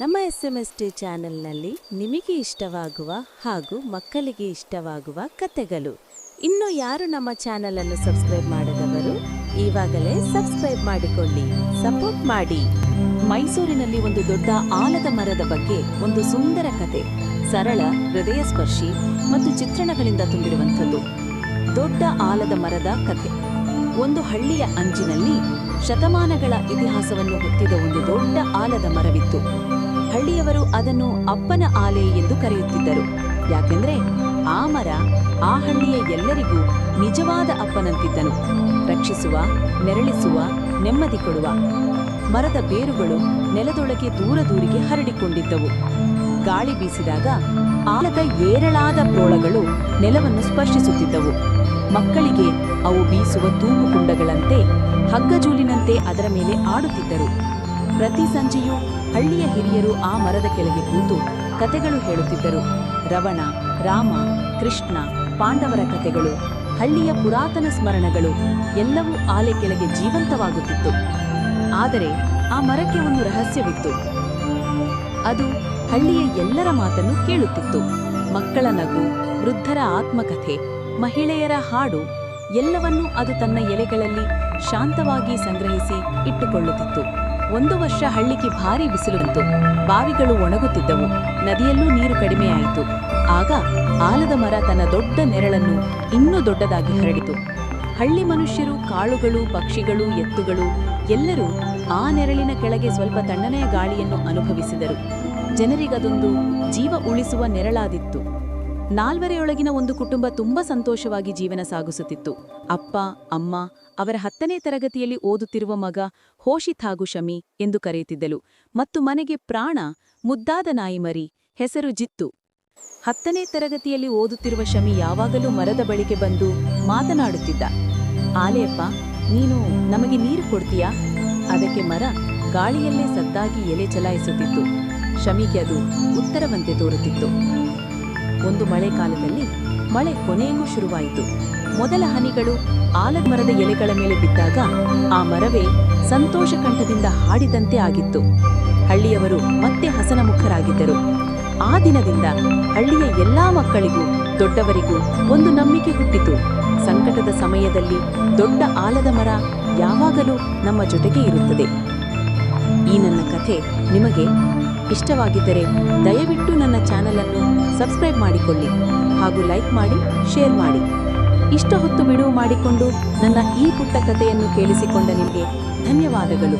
ನಮ್ಮ S M S T ಚಾನೆಲ್ನಲ್ಲಿ ನಿಮಗೆ ಇಷ್ಟವಾಗುವ ಹಾಗೂ ಮಕ್ಕಳಿಗೆ ಇಷ್ಟವಾಗುವ ಕತೆಗಳು. ಇನ್ನು ಯಾರು ನಮ್ಮ ಚಾನೆಲ್ ಅನ್ನು ಸಬ್ಸ್ಕ್ರೈಬ್ ಮಾಡದವರು, ಈವಾಗಲೇ ಸಬ್ಸ್ಕ್ರೈಬ್ ಮಾಡಿಕೊಳ್ಳಿ, ಸಪೋರ್ಟ್ ಮಾಡಿ. ಮೈಸೂರಿನಲ್ಲಿ ಒಂದು ದೊಡ್ಡ ಆಲದ ಮರದ ಬಗ್ಗೆ ಒಂದು ಸುಂದರ ಕತೆ, ಸರಳ ಹೃದಯ ಸ್ಪರ್ಶಿ ಮತ್ತು ಚಿತ್ರಣಗಳಿಂದ ತುಂಬಿರುವಂಥದ್ದು. ದೊಡ್ಡ ಆಲದ ಮರದ ಕತೆ. ಒಂದು ಹಳ್ಳಿಯ ಅಂಜಿನಲ್ಲಿ ಶತಮಾನಗಳ ಇತಿಹಾಸವನ್ನು ಹೊತ್ತಿದ ಒಂದು ದೊಡ್ಡ ಆಲದ ಮರವಿತ್ತು. ಹಳ್ಳಿಯವರು ಅದನ್ನು ಅಪ್ಪನ ಆಲೆ ಎಂದು ಕರೆಯುತ್ತಿದ್ದರು. ಯಾಕೆಂದ್ರೆ ಆ ಮರ ಆ ಹಳ್ಳಿಯ ಎಲ್ಲರಿಗೂ ನಿಜವಾದ ಅಪ್ಪನಂತಿದ್ದನು. ರಕ್ಷಿಸುವ, ನೆರಳಿಸುವ, ನೆಮ್ಮದಿ ಕೊಡುವ. ಮರದ ಬೇರುಗಳು ನೆಲದೊಳಗೆ ದೂರ ದೂರಿಗೆ ಹರಡಿಕೊಂಡಿದ್ದವು. ಗಾಳಿ ಬೀಸಿದಾಗ ಆಲದ ಏರಳಾದ ಪ್ರೋಳಗಳು ನೆಲವನ್ನು ಸ್ಪರ್ಶಿಸುತ್ತಿದ್ದವು. ಮಕ್ಕಳಿಗೆ ಅವು ಬೀಸುವ ತೂಗು ಕುಂಡಗಳಂತೆ ಹಗ್ಗಜೂಲಿನಂತೆ ಅದರ ಮೇಲೆ ಆಡುತ್ತಿದ್ದರು. ಪ್ರತಿ ಸಂಜೆಯೂ ಹಳ್ಳಿಯ ಹಿರಿಯರು ಆ ಮರದ ಕೆಳಗೆ ಕೂತು ಕತೆಗಳು ಹೇಳುತ್ತಿದ್ದರು. ರವಣ, ರಾಮ, ಕೃಷ್ಣ, ಪಾಂಡವರ ಕತೆಗಳು ಹಳ್ಳಿಯ ಪುರಾತನ ಸ್ಮರಣಗಳು ಎಲ್ಲವೂ ಆಲೆ ಕೆಳಗೆ ಜೀವಂತವಾಗುತ್ತಿತ್ತು. ಆದರೆ ಆ ಮರಕ್ಕೆ ಒಂದು ರಹಸ್ಯವಿತ್ತು. ಅದು ಹಳ್ಳಿಯ ಎಲ್ಲರ ಮಾತನ್ನು ಕೇಳುತ್ತಿತ್ತು. ಮಕ್ಕಳ ನಗು, ವೃದ್ಧರ ಆತ್ಮಕಥೆ, ಮಹಿಳೆಯರ ಹಾಡು ಎಲ್ಲವನ್ನೂ ಅದು ತನ್ನ ಎಲೆಗಳಲ್ಲಿ ಶಾಂತವಾಗಿ ಸಂಗ್ರಹಿಸಿ ಇಟ್ಟುಕೊಳ್ಳುತ್ತಿತ್ತು. ಒಂದು ವರ್ಷ ಹಳ್ಳಿಗೆ ಭಾರಿ ಬಿಸಿಲು ಬಂತು. ಬಾವಿಗಳು ಒಣಗುತ್ತಿದ್ದವು. ನದಿಯಲ್ಲೂ ನೀರು ಕಡಿಮೆಯಾಯಿತು ಆಗ ಆಲದ ಮರ ತನ್ನ ದೊಡ್ಡ ನೆರಳನ್ನು ಇನ್ನೂ ದೊಡ್ಡದಾಗಿ ಹರಡಿತು. ಹಳ್ಳಿ ಮನುಷ್ಯರು, ಕಾಳುಗಳು, ಪಕ್ಷಿಗಳು, ಎತ್ತುಗಳು, ಎಲ್ಲರೂ ಆ ನೆರಳಿನ ಕೆಳಗೆ ಸ್ವಲ್ಪ ತಣ್ಣನೆಯ ಗಾಳಿಯನ್ನು ಅನುಭವಿಸಿದರು. ಜನರಿಗದೊಂದು ಜೀವ ಉಳಿಸುವ ನೆರಳಾದಿತ್ತು. ನಾಲ್ವರೆಯೊಳಗಿನ ಒಂದು ಕುಟುಂಬ ತುಂಬಾ ಸಂತೋಷವಾಗಿ ಜೀವನ ಸಾಗಿಸುತ್ತಿತ್ತು. ಅಪ್ಪ, ಅಮ್ಮ, ಅವರ ಹತ್ತನೇ ತರಗತಿಯಲ್ಲಿ ಓದುತ್ತಿರುವ ಮಗ ಹೋಷಿತ್ ಹಾಗೂ ಶಮಿ ಎಂದು ಕರೆಯುತ್ತಿದ್ದಳು. ಮತ್ತು ಮನೆಗೆ ಪ್ರಾಣ, ಮುದ್ದಾದ ನಾಯಿ ಮರಿ, ಹೆಸರು ಜಿತ್ತು. ಹತ್ತನೇ ತರಗತಿಯಲ್ಲಿ ಓದುತ್ತಿರುವ ಶಮಿ ಯಾವಾಗಲೂ ಮರದ ಬಳಿಗೆ ಬಂದು ಮಾತನಾಡುತ್ತಿದ್ದ. ಆಲೆಯಪ್ಪ, ನೀನು ನಮಗೆ ನೀರು ಕೊಡ್ತೀಯಾ? ಅದಕ್ಕೆ ಮರ ಗಾಳಿಯಲ್ಲೇ ಸದ್ದಾಗಿ ಎಲೆ ಚಲಾಯಿಸುತ್ತಿತ್ತು. ಶಮಿಗೆ ಅದು ಉತ್ತರವಂತೆ ತೋರುತ್ತಿತ್ತು. ಒಂದು ಮಳೆಗಾಲದಲ್ಲಿ ಮಳೆ ಕೊನೆಗೂ ಶುರುವಾಯಿತು. ಮೊದಲ ಹನಿಗಳು ಆಲದ ಮರದ ಎಲೆಗಳ ಮೇಲೆ ಬಿದ್ದಾಗ ಆ ಮರವೇ ಸಂತೋಷ ಕಂಠದಿಂದ ಹಾಡಿದಂತೆ ಆಗಿತ್ತು. ಹಳ್ಳಿಯವರು ಮತ್ತೆ ಹಸನಮುಖರಾಗಿದ್ದರು. ಆ ದಿನದಿಂದ ಹಳ್ಳಿಯ ಎಲ್ಲಾ ಮಕ್ಕಳಿಗೂ, ದೊಡ್ಡವರಿಗೂ ಒಂದು ನಂಬಿಕೆ ಹುಟ್ಟಿತು. ಸಂಕಟದ ಸಮಯದಲ್ಲಿ ದೊಡ್ಡ ಆಲದ ಮರ ಯಾವಾಗಲೂ ನಮ್ಮ ಜೊತೆಗೆ ಇರುತ್ತದೆ. ಈ ನನ್ನ ಕಥೆ ನಿಮಗೆ ಇಷ್ಟವಾಗಿದ್ದರೆ ದಯವಿಟ್ಟು ನನ್ನ ಚಾನಲ್ ಅನ್ನು ಸಬ್ಸ್ಕ್ರೈಬ್ ಮಾಡಿಕೊಳ್ಳಿ ಹಾಗೂ ಲೈಕ್ ಮಾಡಿ, ಶೇರ್ ಮಾಡಿ. ಇಷ್ಟ ಹೊತ್ತು ಬಿಡುವು ಮಾಡಿಕೊಂಡು ನನ್ನ ಈ ಪುಟ್ಟ ಕಥೆಯನ್ನು ಕೇಳಿಸಿಕೊಂಡ ನಿಮಗೆ ಧನ್ಯವಾದಗಳು.